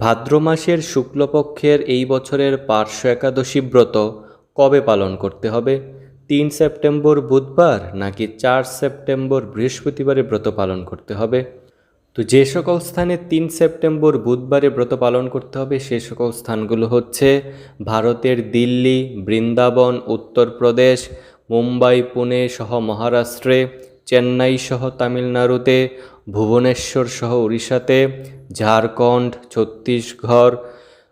ভাদ্র মাসের শুক্লপক্ষের এই বছরের পার্শ্ব একাদশী ব্রত কবে পালন করতে হবে? তিন সেপ্টেম্বর বুধবার নাকি চার সেপ্টেম্বর বৃহস্পতিবারে ব্রত পালন করতে হবে? তো যে সকল স্থানে তিন সেপ্টেম্বর বুধবারে ব্রত পালন করতে হবে, সে সকল স্থানগুলো হচ্ছে ভারতের দিল্লি, বৃন্দাবন, উত্তরপ্রদেশ, মুম্বাই, পুনে সহ মহারাষ্ট্রে, চেন্নাই সহ তামিলনাড়ুতে ভুবনেশ্বর সহ উড়িষ্যাতে ঝাড়খণ্ড, ছত্তিশগড়,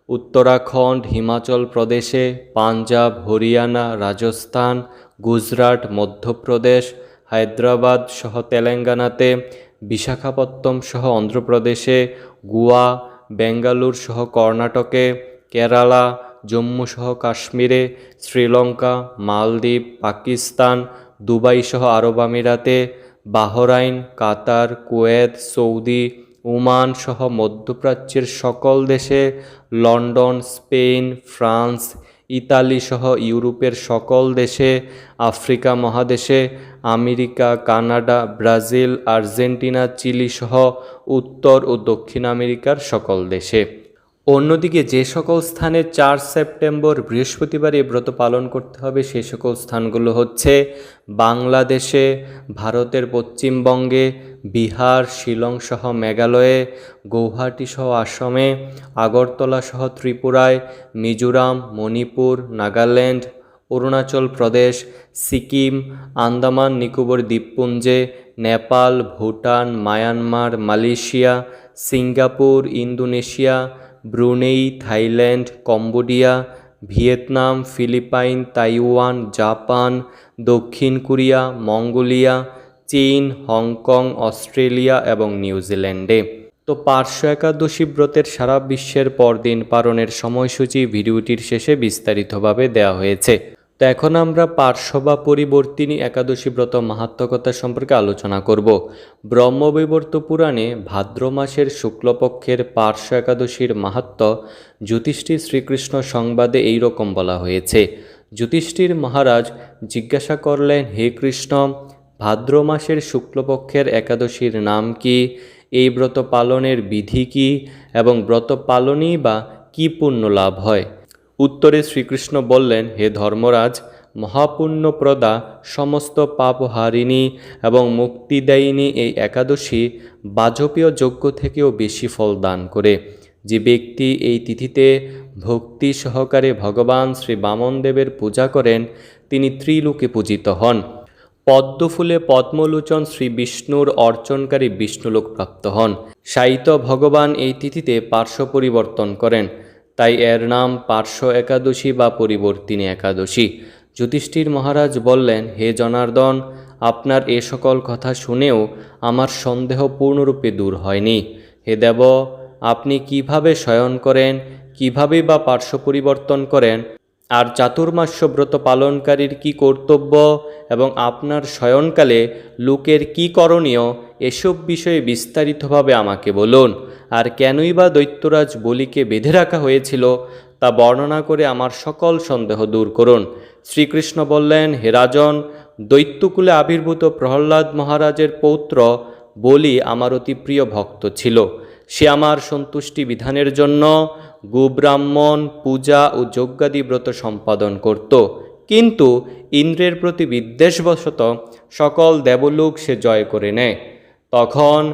উত্তরাখণ্ড, হিমাচল প্রদেশে, পাঞ্জাব, হরিয়ানা, রাজস্থান, গুজরাট, মধ্যপ্রদেশ, হায়দ্রাবাদ সহ তেলেঙ্গানাতে বিশাখাপত্তম সহ অন্ধ্রপ্রদেশে, গোয়া, বেঙ্গালুর সহ কর্ণাটকে, কেরালা, জম্মু সহ কাশ্মীরে, শ্রীলঙ্কা, মালদ্বীপ, পাকিস্তান, দুবাই সহ আরব আমিরাতে Bahrain, Qatar, Kuwait, Saudi Oman সহ মধ্যপ্রাচ্যের সকল দেশে লন্ডন, স্পেন, ফ্রান্স, ইতালি সহ ইউরোপের সকল দেশে, আফ্রিকা মহাদেশে, America, Canada, Brazil, Argentina, Chile সহ উত্তর ও দক্ষিণ আমেরিকার সকল দেশে। অন্যদিকে যে সকল স্থানে চার সেপ্টেম্বর বৃহস্পতিবার এই ব্রত পালন করতে হবে সেই সকল স্থানগুলো হচ্ছে বাংলাদেশে, ভারতের পশ্চিমবঙ্গে, বিহার, শিলং সহ মেঘালয়ে, গৌহাটি সহ আসামে, আগরতলা সহ ত্রিপুরায়, Mizoram, Manipur, Nagaland, Arunachal Pradesh, Sikkim, Andaman, Nicobar দ্বীপপুঞ্জে, Nepal, Bhutan, Myanmar, Malaysia, Singapore, Indonesia Brunei, Thailand, Cambodia, Vietnam, Philippines, Taiwan, Japan, দক্ষিণ কোরিয়া, মঙ্গোলিয়া, চীন, হংকং, অস্ট্রেলিয়া এবং নিউজিল্যান্ডে। তো পার্শ্ব একাদশী ব্রতের সারা বিশ্বের পরদিন পালনের সময়সূচি ভিডিওটির শেষে বিস্তারিতভাবে দেওয়া হয়েছে। তো এখন আমরা পার্শ্ব বা পরিবর্তিনী একাদশী ব্রত মাহাত্মকতা সম্পর্কে আলোচনা করব। ব্রহ্মবৈবর্ত পুরাণে ভাদ্র মাসের শুক্লপক্ষের পার্শ্ব একাদশীর মাহাত্ম যুধিষ্ঠির শ্রীকৃষ্ণ সংবাদে এই রকম বলা হয়েছে। যুধিষ্ঠির মহারাজ জিজ্ঞাসা করলেন, হে কৃষ্ণ, ভাদ্র মাসের শুক্লপক্ষের একাদশীর নাম কি? এই ব্রত পালনের বিধি কি? এবং ব্রত পালনই বা কি পুণ্য লাভ হয়? উত্তরে শ্রীকৃষ্ণ বললেন, হে ধর্মরাজ, মহাপুণ্যপ্রদা সমস্ত পাপহারিণী এবং মুক্তিদায়িনী এই একাদশী বাজপীয় যজ্ঞ থেকেও বেশি ফল দান করে। যে ব্যক্তি এই তিথিতে ভক্তি সহকারে ভগবান শ্রী বামনদেবের পূজা করেন, তিনি ত্রিলোকে পূজিত হন। পদ্মফুলে পদ্মলোচন শ্রী বিষ্ণুর অর্চনকারী বিষ্ণুলোক প্রাপ্ত হন। সাহিত্য ভগবান এই তিথিতে পার্শ্ব পরিবর্তন করেন। তাই এর নাম পার্শ্ব একাদশী বা পরিবর্তিনী একাদশী। যুধিষ্ঠির মহারাজ বললেন, হে জনার্দন, আপনার এ সকল কথা শুনেও আমার সন্দেহ পূর্ণরূপে দূর হয়নি। হে দেব, আপনি কীভাবে শয়ন করেন, কীভাবে বা পার্শ্ব পরিবর্তন করেন, আর চাতুর্মাস্য ব্রত পালনকারীর কি কর্তব্য এবং আপনার শয়নকালে লোকের কি করণীয়, এসব বিষয়ে বিস্তারিতভাবে আমাকে বলুন। আর কেনই বা দৈত্যরাজ বলিকে বেঁধে রাখা হয়েছিল, তা বর্ণনা করে আমার সকল সন্দেহ দূর করুন। শ্রীকৃষ্ণ বললেন, হে রাজন, দৈত্যকুলে আবির্ভূত প্রহ্লাদ মহারাজের পৌত্র বলি আমার অতি প্রিয় ভক্ত ছিল। সে আমার সন্তুষ্টি বিধানের জন্য গোব্রাহ্মণ, পূজা ও যজ্ঞাদি ব্রত সম্পাদন করত। কিন্তু ইন্দ্রের প্রতি বিদ্বেষবশত সকল দেবলোক সে জয় করে নেয়। তখন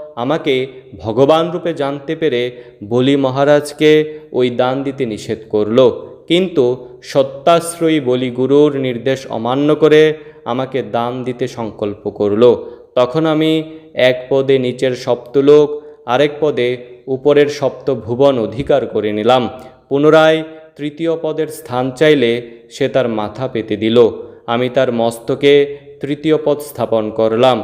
আমাকে ভগবান রূপে জানতে পেরে বলি মহারাজকে ওই দান দিতে নিষেধ করল। কিন্তু সত্যাশ্রয়ী বলি গুরুর নির্দেশ অমান্য করে আমাকে দান দিতে সংকল্প করল। তখন আমি এক পদে নিচের সপ্তলোক, আরেক পদে উপরের সপ্ত ভুবন অধিকার করে নিলাম। পুনরায় তৃতীয় পদের স্থান চাইলে সে তার মাথা পেতে দিল। আমি তার মস্তকে তৃতীয় পদ স্থাপন করলাম।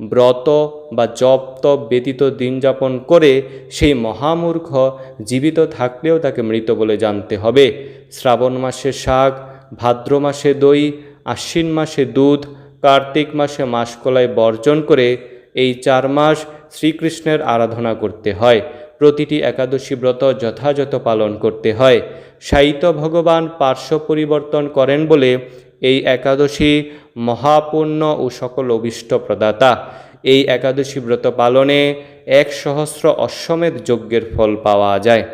ব্রত বা জপ তপ ব্যতীত দিন যাপন করে সেই মহামূর্খ জীবিত থাকলেও তাকে মৃত বলে জানতে হবে। শ্রাবণ মাসে শাক, ভাদ্র মাসে দই, আশ্বিন মাসে দুধ, কার্তিক মাসে মাসকলাই বর্জন করে এই চার মাস শ্রীকৃষ্ণের আরাধনা করতে হয়। প্রতিটি একাদশী ব্রত যথাযথ পালন করতে হয়। সাহিত্য ভগবান পার্শ্ব পরিবর্তন করেন বলে এই একাদশী মহাপুণ্য ও সকল অভিষ্ট প্রদাতা। এই একাদশী ব্রত পালনে এক সহস্র অশ্বমেধ যজ্ঞের ফল পাওয়া যায়।